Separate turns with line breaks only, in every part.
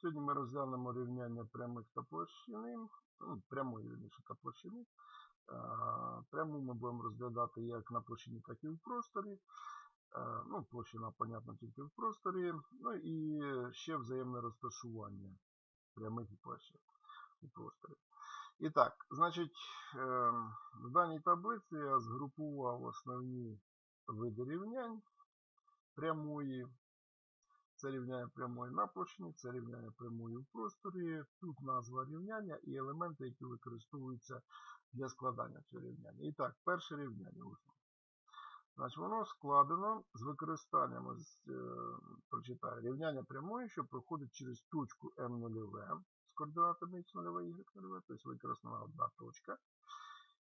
Сьогодні ми розглянемо рівняння прямих та площини, ну, прямої вірніше та площини. Е, Пряму ми будемо розглядати як на площині, так і в просторі. Е, Ну, площина, понятно, тільки в просторі. Ну і ще взаємне розташування прямих і площин у просторі. І так, значить, е, в даній таблиці я згрупував основні види рівнянь прямої. Це рівняння прямої на це рівняння прямої в просторі. Тут назва рівняння і елементи, які використовуються для складання цього рівняння. І так, перше рівняння усно. Значить, воно складено з використанням, е, прочитаю, рівняння прямої, що проходить через точку М0В з координатами X0, Y0, тобто використана одна точка.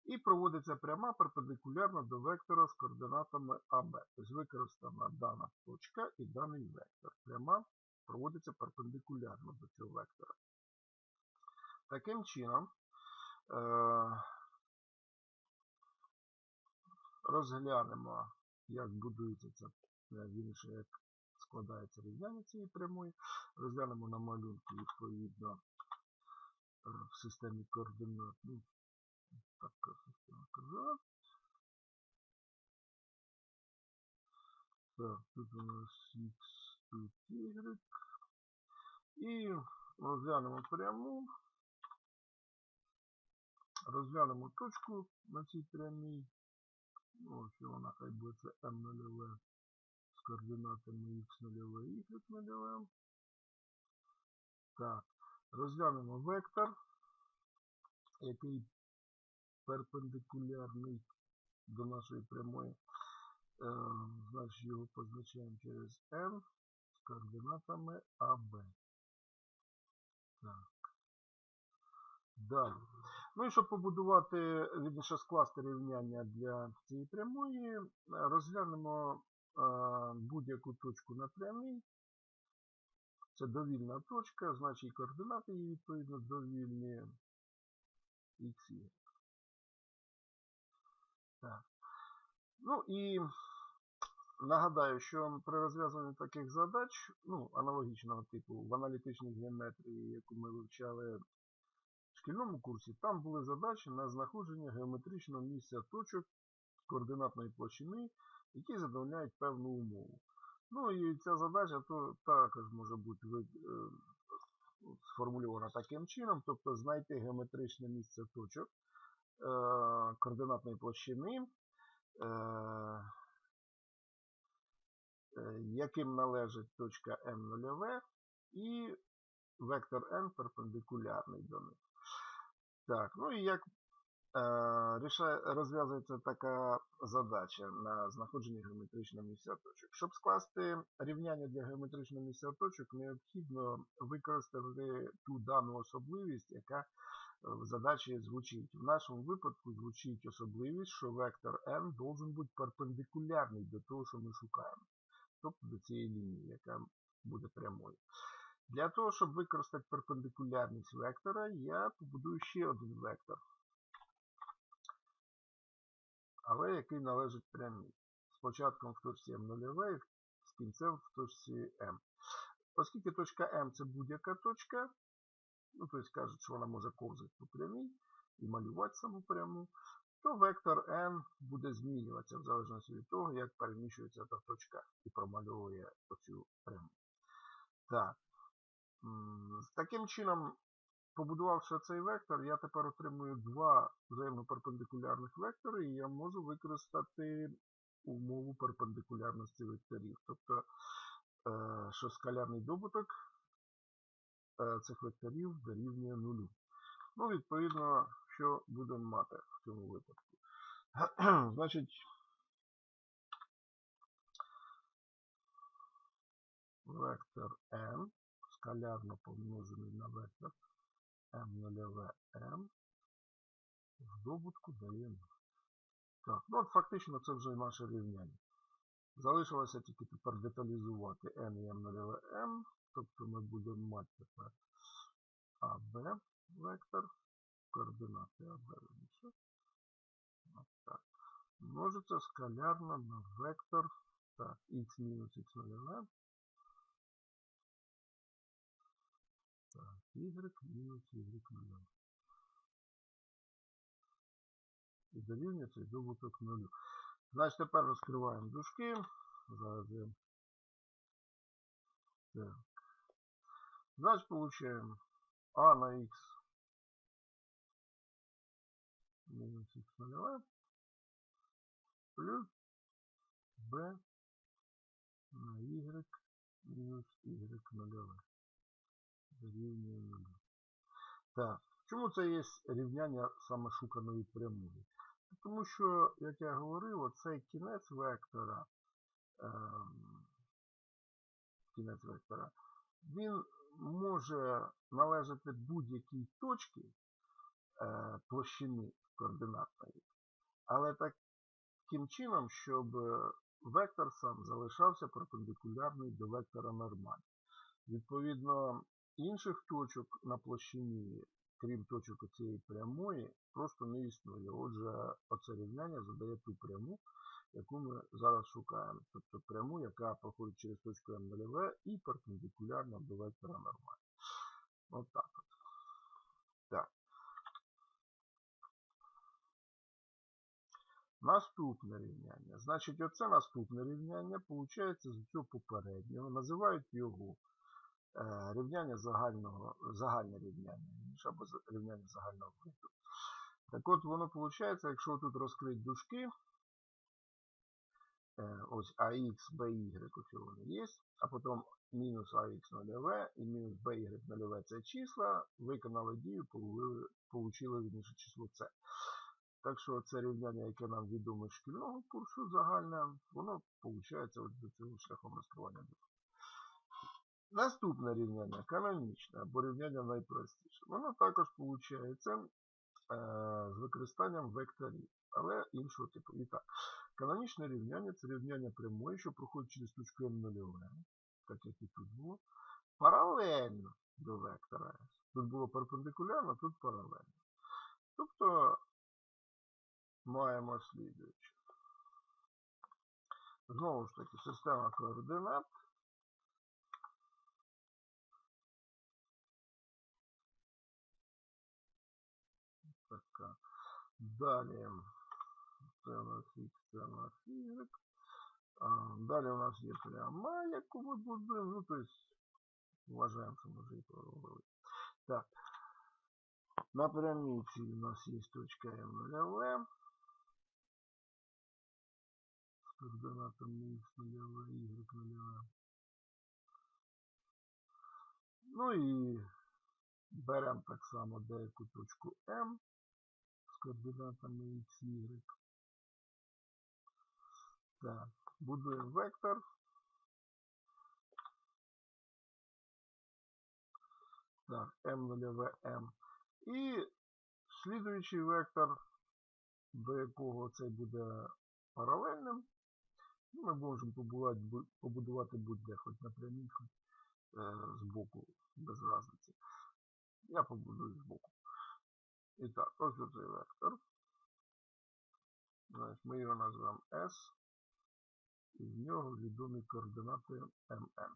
І проводиться пряма перпендикулярно до вектора з координатами АБ. Тобто використана дана точка і даний вектор. Пряма проводиться перпендикулярно до цього вектора. Таким чином, е, розглянемо, як будується ця, е, вірніше, як складається рівняння цієї прямої. Розглянемо на малюнку відповідно в системі координат. Ну, така система координат. Так, тут у нас X, тут Y. І розглянемо пряму. Розглянемо точку на цій прямій. Ну, що вона хай буде це М0 з координатами X0 і Y0. Так, розглянемо вектор, який перпендикулярний до нашої прямої. Е, значить його позначаємо через N з координатами АБ. Так. Далі. Ну і щоб побудувати, вірніше скласти рівняння для цієї прямої, е, розглянемо е, будь-яку точку на прямій. Це довільна точка, значить координати її відповідно довільні y. Так. Ну і нагадаю, що при розв'язанні таких задач, ну, аналогічного типу в аналітичній геометрії, яку ми вивчали в шкільному курсі, там були задачі на знаходження геометричного місця точок координатної площини, які задовольняють певну умову. Ну і ця задача то також може бути е, сформульована таким чином, тобто знайти геометричне місце точок координатної площини, е, яким належить точка М0 і вектор n перпендикулярний до них. Так, ну і як е, розв'язується така задача на знаходження геометричного місця точок. Щоб скласти рівняння для геометричного місця точок, необхідно використати ту дану особливість, яка задачі звучить. В нашому випадку звучить особливість, що вектор n должен бути перпендикулярний до того, що ми шукаємо. Тобто до цієї лінії, яка буде прямою. Для того, щоб використати перпендикулярність вектора, я побудую ще один вектор. Але який належить прямій. З початком в точці М0 і з кінцем в точці М. Оскільки точка М це будь-яка точка, ну, тобто кажуть, що вона може ковзати по прямій і малювати саму пряму, то вектор n буде змінюватися в залежності від того, як переміщується та точка і промальовує оцю пряму. Так. Таким чином, побудувавши цей вектор, я тепер отримую два взаємоперпендикулярних вектори, і я можу використати умову перпендикулярності векторів. Тобто, е, що скалярний добуток цих векторів дорівнює нулю. Ну, відповідно, що будемо мати в цьому випадку. Значить, вектор n скалярно помножений на вектор m0m в добутку дає 0. Так, ну фактично це вже наше рівняння. Залишилося тільки тепер деталізувати n і m0m, тобто ми будемо мати тепер AB вектор, координати АБ раніше. Так. Множиться скалярно на вектор так, x мінус x0 y мінус y нульове. І дорівнює цей добуток нулю. Значить, тепер розкриваємо дужки. Зараз. Так. Значить, получаємо а на х мінус х нульове плюс b на y мінус y нульове. Дорівнює нулю. Так, чому це є рівняння саме шуканої прямої? Тому що, як я говорив, оцей кінець вектора, ем, кінець вектора, він може належати будь-якій точці е, площини координатної, але таким чином, щоб вектор сам залишався перпендикулярний до вектора нормалі. Відповідно, інших точок на площині, крім точок цієї прямої, просто не існує. Отже, оце рівняння задає ту пряму, яку ми зараз шукаємо. Тобто пряму, яка проходить через точку М0 і перпендикулярна до вектора нормалі. От так от. Так. Наступне рівняння. Значить, оце наступне рівняння, виходить, з цього попереднього. Називають його е, рівняння загального, загальне рівняння, або рівняння загального виду. Так от воно виходить, якщо тут розкрити дужки, ось AX, BY, ось вони є, а потім мінус AX нульове і мінус BY нульове це числа, виконали дію, получили вірніше число С. Так що це рівняння, яке нам відомо шкільного курсу загальне, воно виходить до цього шляхом розкривання дужок. Наступне рівняння канонічне або рівняння найпростіше. Воно також виходить е, з використанням векторів, але іншого типу. І так, канонічне рівняння це рівняння прямої, що проходить через точку М0, так як і тут було, паралельно до вектора S. Тут було перпендикулярно, тут паралельно. Тобто маємо слідуюче. Знову ж таки, система координат. Така. Далі це у нас X, це у нас Y. А, Далі у нас є пряма, яку ми будуємо. Ну, тобто, вважаємо, що ми вже її проробили. Так. На прямій у нас є точка М0, з координатами X 0, Y 0. Ну і беремо так само деяку точку М з координатами X, Y. Так, будуємо вектор. Так, М0, М. І слідуючий вектор, до якого це буде паралельним, ну, ми можемо побудувати будь-де, хоч на прямій, хоч е, з боку, без різниці. Я побудую з боку. І так, ось оцей вектор. Ми його назвемо S, і в нього відомі координати МН.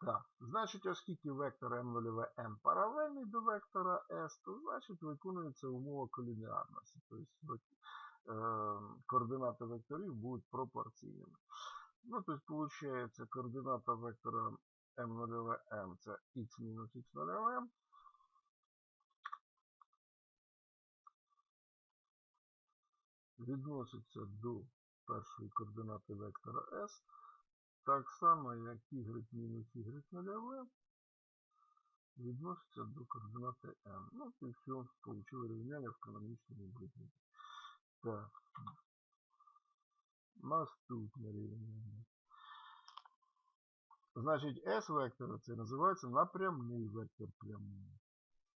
Так, значить, оскільки вектор m0m паралельний до вектора S, то значить виконується умова колінарності. Тобто е, координати векторів будуть пропорційними. Ну, тобто, виходить, координата вектора М0В М це x-x0m. Відноситься до першої координати вектора S. Так само, як y мінус y нульове відноситься до координати m. Ну, і все, получили рівняння в канонічному вигляді. Так. Наступне рівняння. Значить, S вектора це називається напрямний вектор прямої.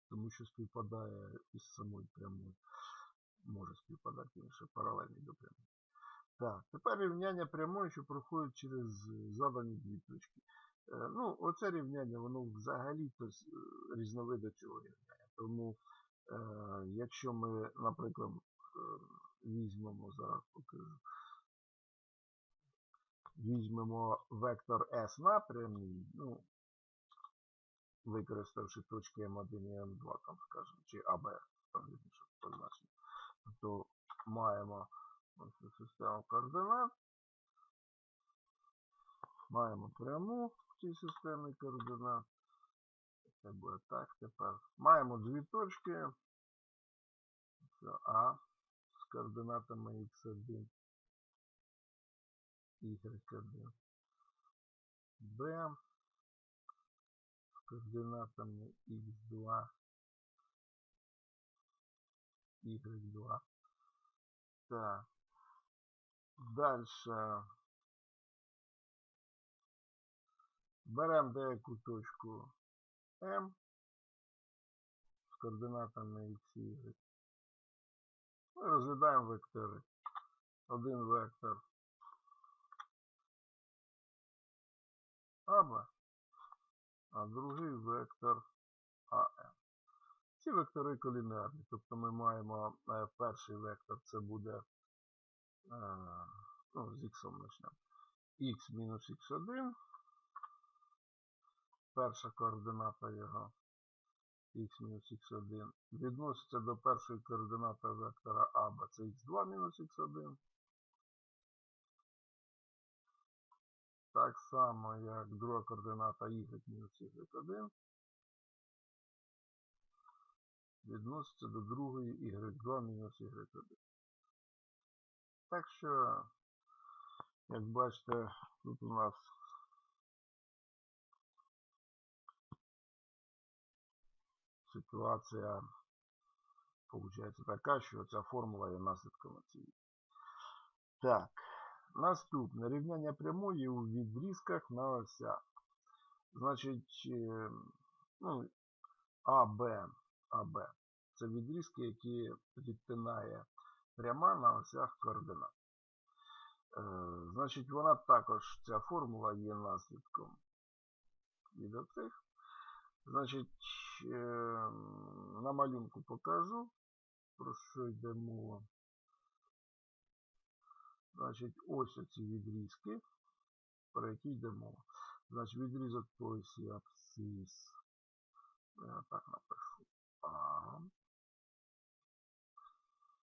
Тому що співпадає із самою прямою. Може співпадати інше паралельний до прямої. Так, тепер рівняння прямої, що проходить через задані дві точки. Е, ну, Оце рівняння, воно взагалі-то різновиди цього рівняння. Тому, якщо ми, наприклад, е, візьмемо, зараз покажу. візьмемо вектор S напрямний, ну, використавши точки М1 і М2, там, скажімо, чи АБ, там вірніше позначення. Тобто маємо ось систему координат, маємо пряму в цій системі координат. Це буде так тепер. Маємо дві точки. Це А з координатами x1, y1, Б з координатами x2, y2. Так. Дальше. Беремо деяку точку М з координатами x, y. Ми розглядаємо вектори. Один вектор АБ, а другий вектор АМ. Ці вектори колінарні, тобто ми маємо е, перший вектор, це буде е, ну, з х почнемо. х мінус х1, перша координата його. Х мінус х1 відноситься до першої координати вектора АБ, це х2 мінус х1. Так само, як друга координата y мінус y1 відноситься до другої y2 мінус y1. Так що, як бачите, тут у нас ситуація виходить така, що ця формула є наслідком цієї. Так, наступне рівняння прямої у відрізках на осях. Значить, е, ну, АБ, АБ. Це відрізки, які відтинає пряма на осях координат. Е, Значить, вона також, ця формула є наслідком від оцих. Значить, е, на малюнку покажу, про що йде мова. Значить, ось оці відрізки, про які йде мова. Значить, відрізок по осі абсцис. Я так напишу. А.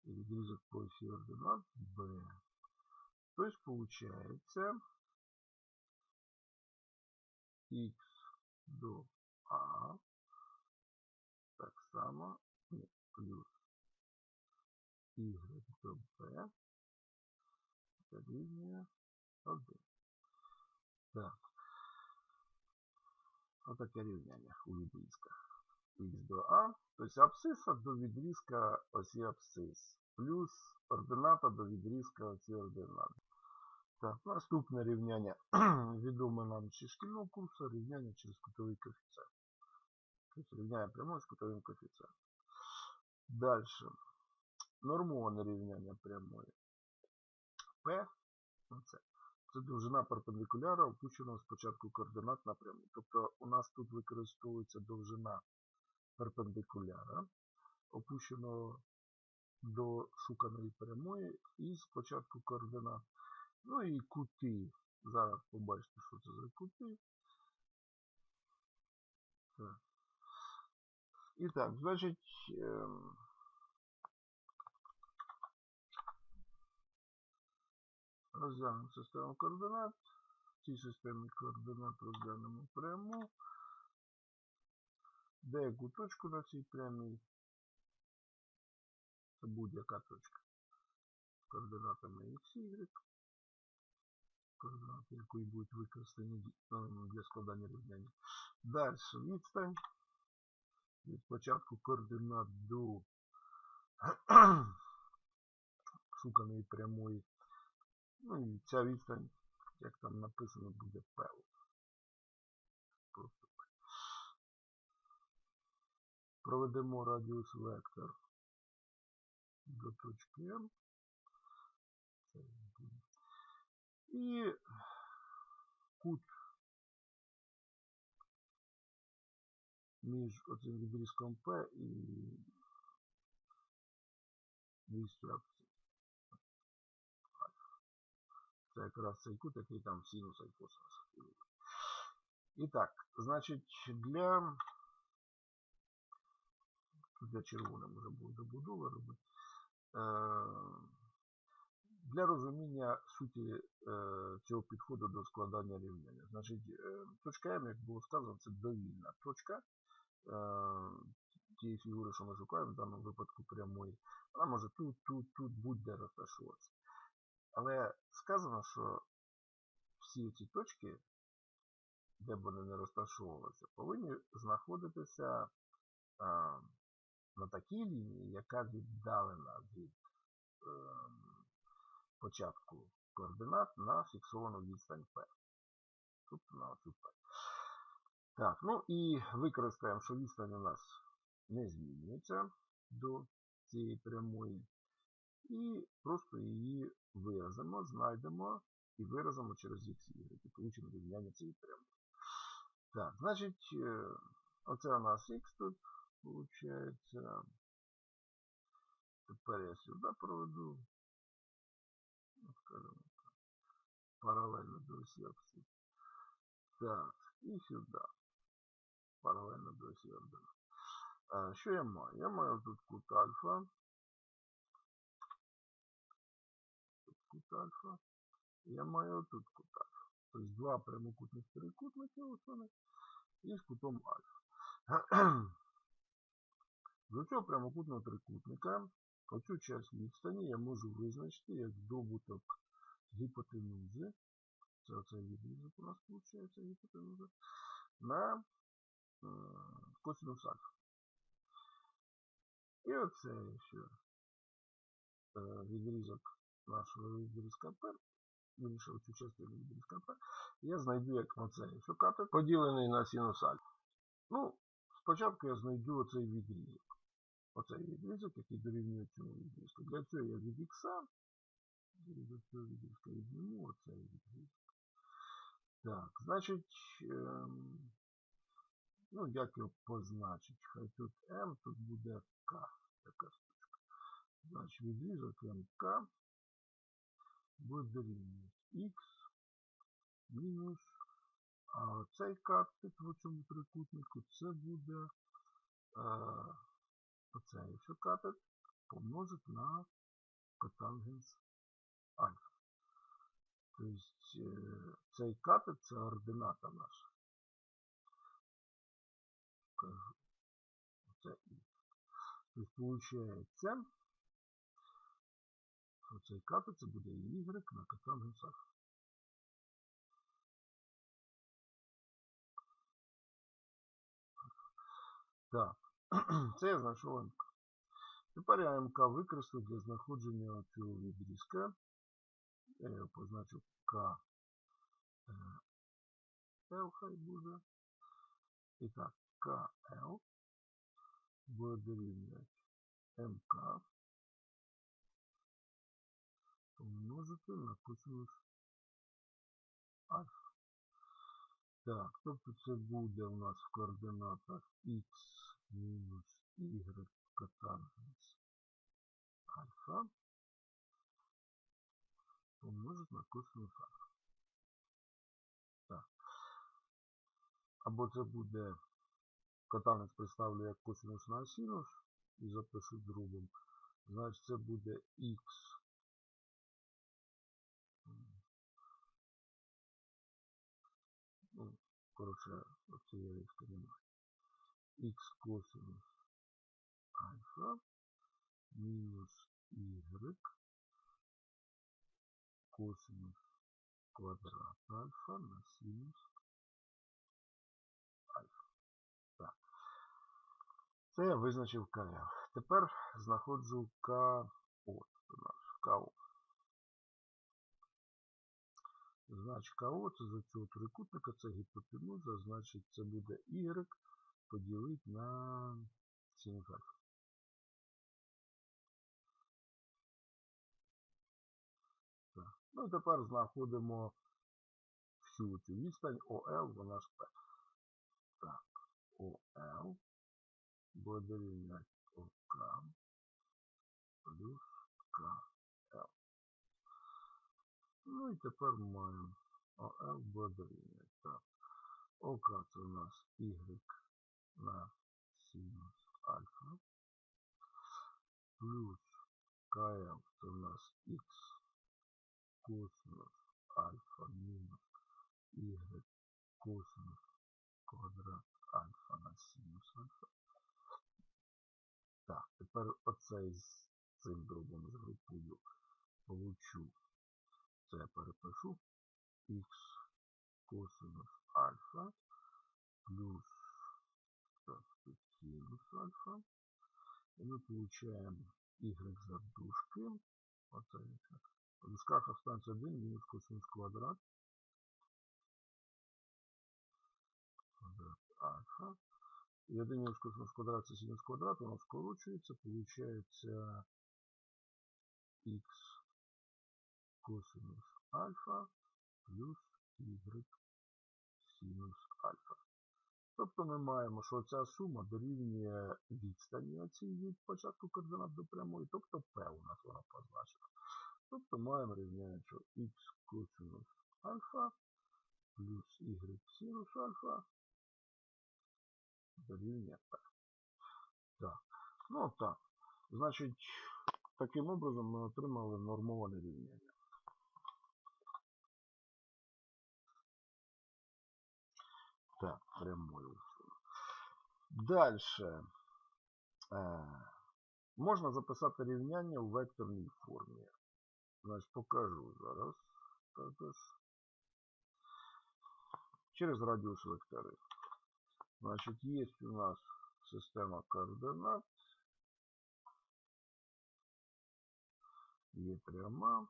І відрізок по осі ординат Б. Тобто, получается х до А так само ні, плюс y до b дорівнює 1. Так. Отаке рівняння у відрізках. Х до А, тобто абсциса до відрізка осі абсцис, плюс ордината до відрізка осі ординат. Так, наступне рівняння відоме нам зі шкільного курсу, рівняння через кутовий коефіцієнт. Тобто рівняння прямої з кутовим коефіцієнтом. Далі. Нормоване рівняння прямої. P це, це довжина перпендикуляра, опущеного спочатку координат на пряму. Тобто у нас тут використовується довжина перпендикуляра, опущеного до шуканої прямої і спочатку координат. Ну і кути. Зараз побачите, що це за кути. Так. І так, значить, ем, розглянемо систему координат. В цій системі координат розглянемо пряму. Деяку точку на цій прямій. Це будь-яка точка. З координатами x, y. Координати, якої будуть використані ну, для складання рівняння. Далі відстань. Від початку координат до шуканої прямої. Ну і ця відстань, як там написано, буде P. Просто P. Проведемо радіус вектор до точки М. І кут між оцим відрізком P і вістю Це якраз цей кут, який там синуса і косинуса. І так, значить, для, для червоним вже буде добудова робити. Е, для розуміння суті е, цього підходу до складання рівняння. Значить, е, точка М, як було сказано, це довільна точка е, тієї фігури, що ми шукаємо, в даному випадку прямої. Вона може тут, тут, тут будь-де розташуватися. Але сказано, що всі ці точки, де б вони не розташовувалися, повинні знаходитися а, на такій лінії, яка віддалена від е, початку координат на фіксовану відстань P. Тобто на оцю P. Так, ну і використаємо, що відстань у нас не змінюється до цієї прямої. І просто її виразимо, знайдемо і виразимо через x, y. І получимо рівняння цієї прямої. Так, значить, е, оце у нас x тут виходить. Тепер я сюди проведу. Ну, скажімо так. Паралельно до осі. Так, і сюди. Паралельно до ордена. Що я маю? Я маю тут кут альфа. Тут кут альфа. Я маю тут кут альфа. Тобто два прямокутних трикутники вони. І з кутом альфа. До цього прямокутного трикутника оцю часть відстані я можу визначити як добуток гіпотенузи. Це оцей відрізок у нас виходить гіпотенуза. На косинус альфа. І оце ще відрізок нашого відрізка П, вірніше оцю частину відрізка П, я знайду як оцей шукати, поділений на синус альфа. Ну, спочатку я знайду оцей відрізок. Оцей відрізок, який дорівнює цьому відрізку. Для цього я від х, від цього відрізка відніму оцей відрізок. Так, значить, ем, ну, як його позначить? Хай тут m, тут буде k. Така штучка. Значить, відрізок МК буде дорівнювати х мінус а цей катет в цьому трикутнику це буде а, оцей ще катет помножить на котангенс альфа. Тобто цей катет це ордината наша. Кажу. Це х. Тобто, получається, що цей катет це буде y на котангенс альфа. Так, це я знайшов МК. Тепер я МК використаю для знаходження цього відрізка. Я його позначу К L хай буде. І так, КЛ буде дорівнювати МК помножити на косинус альфа. Так, тобто це буде у нас в координатах x мінус y котангенс альфа помножити на косинус альфа. Так. Або це буде котангенс представлю як косинус на синус і запишу другим. Значить це буде x ну, коротше, оце я немає. Х косинус альфа мінус y косинус квадрат альфа на синус альфа. Так. Це я визначив КФ. Тепер знаходжу КО. КО. Значить, КО це за цього трикутника, це гіпотенуза, значить це буде y поділити на синус альфа. Так. Ну і тепер знаходимо всю цю відстань ОЛ, вона ж П. Так, ОЛ буде дорівнювати ОК плюс КЛ. Ну і тепер маємо ОЛ буде дорівнює. Так. ОК це у нас Y на синус альфа. Плюс КМ це у нас Х косинус альфа мінус Y косинус квадрат альфа на синус альфа. Так, тепер оцей з цим дробом згрупую. Получу. Це перепишу. Х косинус альфа плюс так, тут синус альфа. І ми получаємо y за дужки. Оце яке. В дужках останется 1 мінус косинус квадрат. Квадрат альфа. І 1 мінус косинус квадрат це синус квадрат, воно скорочується. Получається х косинус альфа плюс y синус альфа. Тобто ми маємо, що ця сума дорівнює відстані оцій від початку координат до прямої, тобто P у нас вона позначена. Тобто маємо рівняння, що x косинус альфа плюс y синус альфа дорівнює P. Так. Ну так. Значить, таким образом ми отримали нормоване рівняння. Так, прямою. Дальше. Е, можна записати рівняння у векторній формі. Значить, покажу зараз. Також. Через радіус векторів. Значить, є у нас система координат. Є пряма.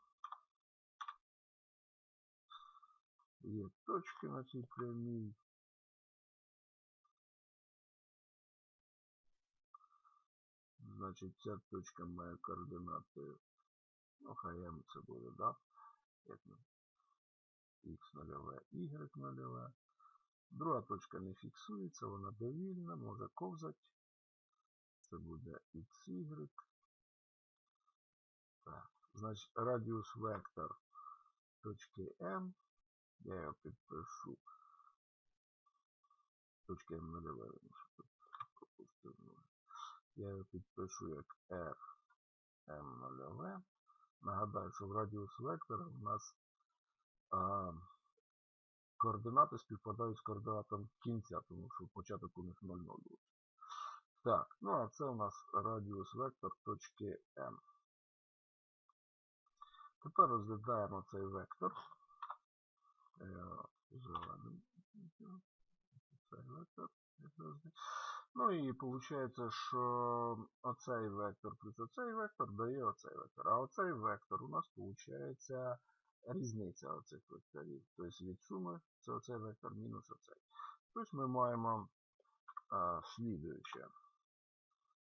Є точки на цій прямій. Значить, ця точка має координати. Ну, хай М це буде, да? Як ми? Х нульове, Y нульове. Друга точка не фіксується, вона довільна, може ковзати. Це буде XY. Так. Значить, радіус вектор точки М. Я його підпишу. Точки М нульове, пропустив нуль. Я його підпишу як R M нульове. Нагадаю, що в радіус вектора у нас а, координати співпадають з координатом кінця, тому що початок у них 0,0 буде. Так, ну а це у нас радіус вектор точки M. Тепер розглядаємо цей вектор. Зеленим. Цей вектор. Ну і виходить, що оцей вектор плюс оцей вектор дає оцей вектор. А оцей вектор у нас виходить різниця оцих векторів. Тобто від суми це оцей вектор мінус оцей. Тобто ми маємо а, слідуюче,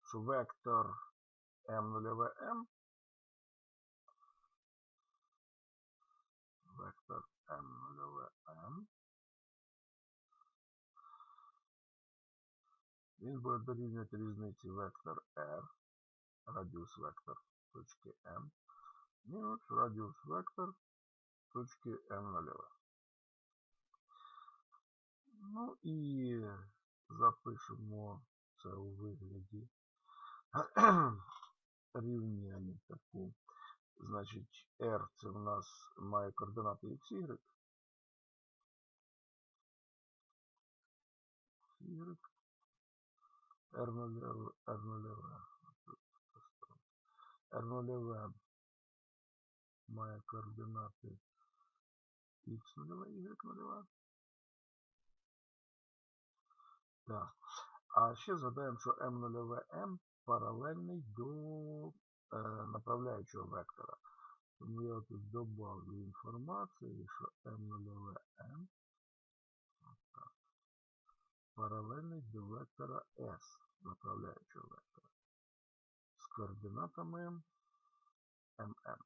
що вектор m0m вектор m0m Він буде дорівнювати різниці вектор R, радіус вектор точки M, мінус радіус вектор точки M0. Ну і запишемо це у вигляді рівняння таку. Значить, R це в нас має координати XY. Y. R0, R0, R0 має координати X0, Y0. Так. А ще згадаємо, що M0 M паралельний до е, направляючого вектора. Тому я тут добавлю інформацію, що M0 M паралельний до вектора S, направляючого вектора, з координатами MM.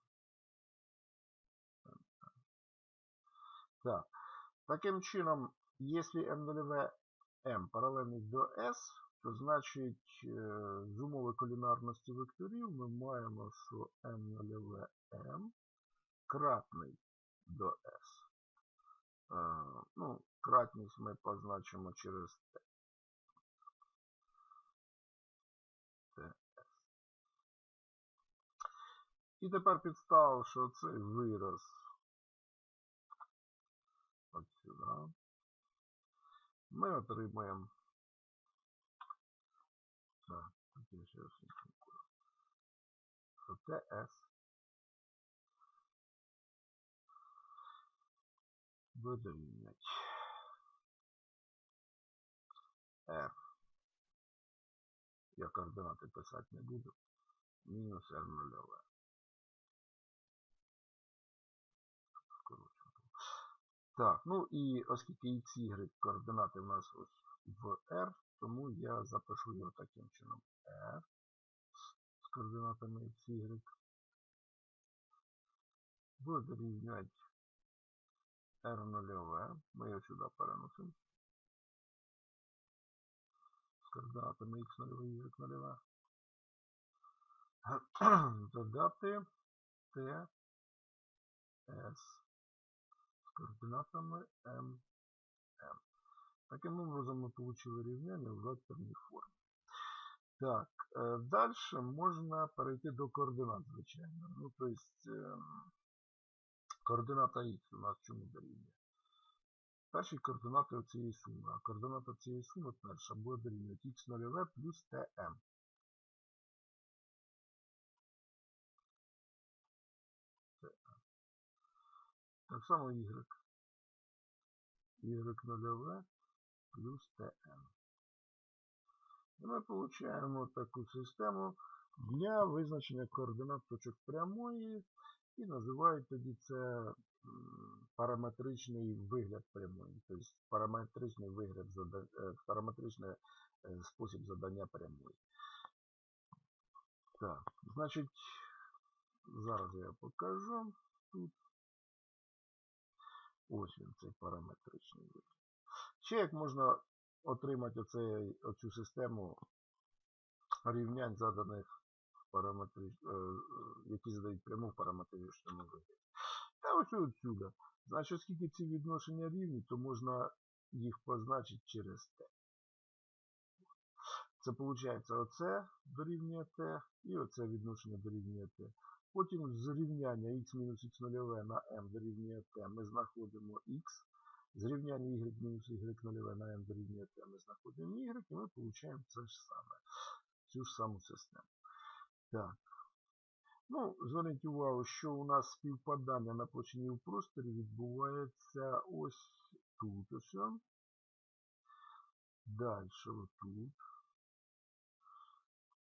Так. Таким чином, якщо M0 M паралельний до S, то значить з умови колінарності векторів ми маємо, що M0 M кратний до S. Е, ну, кратність ми позначимо через T. І тепер підставивши цей вираз от сюди, ми отримаємо. Так, тут я ще раз що TS буде рівнять R. Я координати писати не буду. Мінус R нульове. Так, ну і оскільки x, y координати в нас ось в R, тому я запишу його таким чином. R з координатами x, y буде рівняти R нульове. Ми його сюди переносимо. Координатами x нульове, y нульове. Додати T S з координатами M, M. Таким образом ми отримали рівняння в векторній формі. Так, е, далі можна перейти до координат, звичайно. Ну, тобто, координата х у нас чому дорівнює? Перші координати цієї суми. А координата цієї суми перша буде дорівнювати х 0 плюс tm. Так само y. y 0 плюс tn. І ми отримуємо таку систему для визначення координат точок прямої і називають тоді це параметричний вигляд прямої. Тобто параметричний вигляд е, параметричний е, спосіб задання прямої. Так, значить, зараз я покажу тут. Ось він цей параметричний вигляд. Ще як можна отримати оцей, оцю систему рівнянь заданих параметрич... Е, які задають пряму в параметричному вигляді. Та ось отсюда. Значить, оскільки ці відношення рівні, то можна їх позначити через t. Це виходить оце дорівнює t і оце відношення дорівнює t. Потім з рівняння x-х0 на m дорівнює t ми знаходимо x. З рівняння y-y0 на m дорівнює t ми знаходимо y, і ми отримуємо це ж саме, цю ж саму систему. Так. Ну, Зверніть увагу, що у нас співпадання на площині в просторі відбувається ось тут. ось. Далі отут.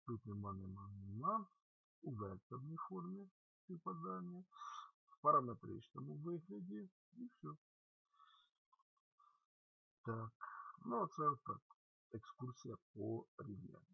Тут нема, нема, нема у векторній формі співпадання, в параметричному вигляді і все. Так, ну це так, екскурсія по рівнянню.